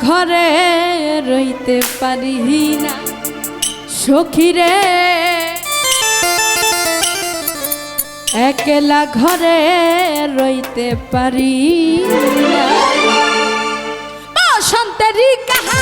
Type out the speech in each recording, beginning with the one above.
ঘরে রইতে পারি না সখীরে। একলা ঘরে রইতে পারি না। কাহালে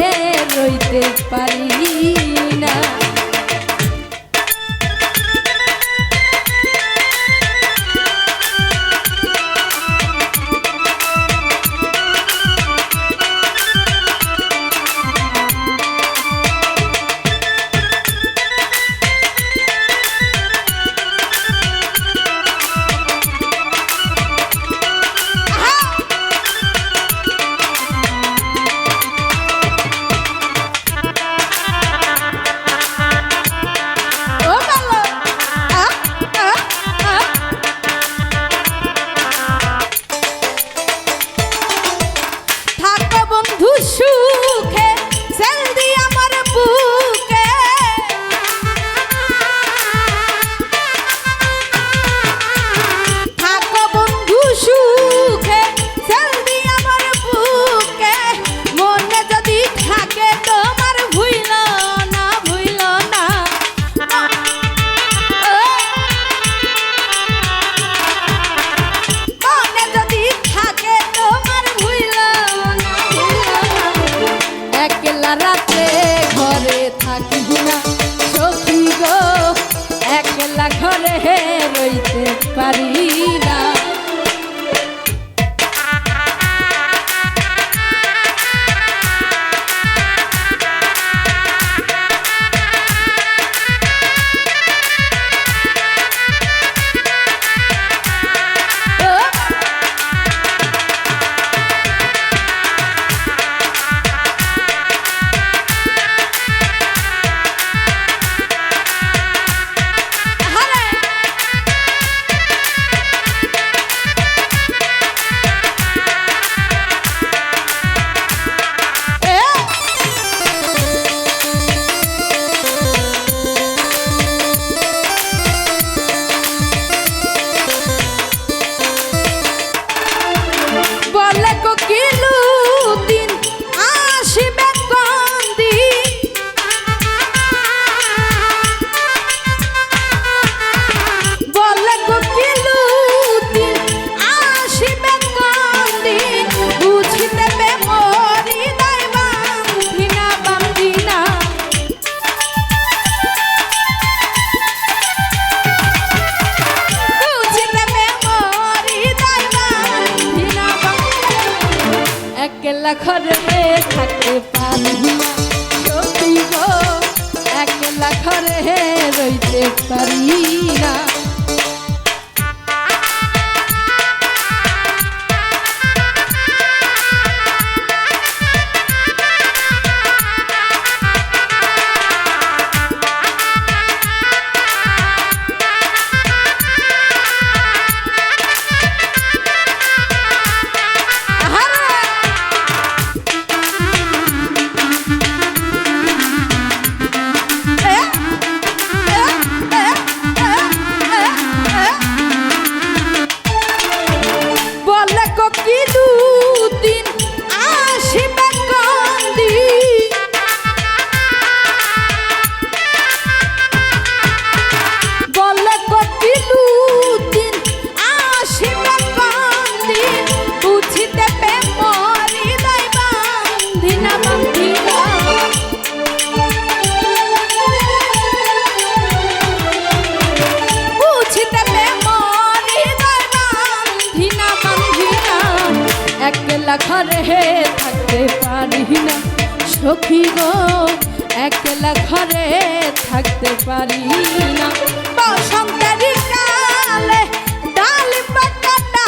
পারি ধূসু একলা রইতে পারি পারি। থাকতে পারি না সখী গো একলা ঘরে থাকতে পারি না বসন্তের ডাল পাতা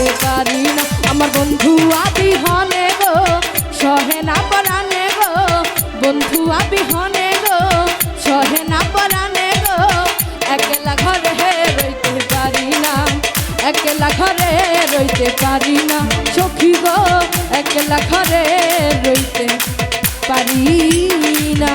রইতে পারি না। আমার বন্ধু আবি হনে গো, সহে না পরানে গো। বন্ধু আবি হনে গো, সহে না পরানে গো। একলা ঘরে রইতে পারি না, একলা ঘরে রইতে পারি না। সখী গো, একলা ঘরে রইতে পারি না।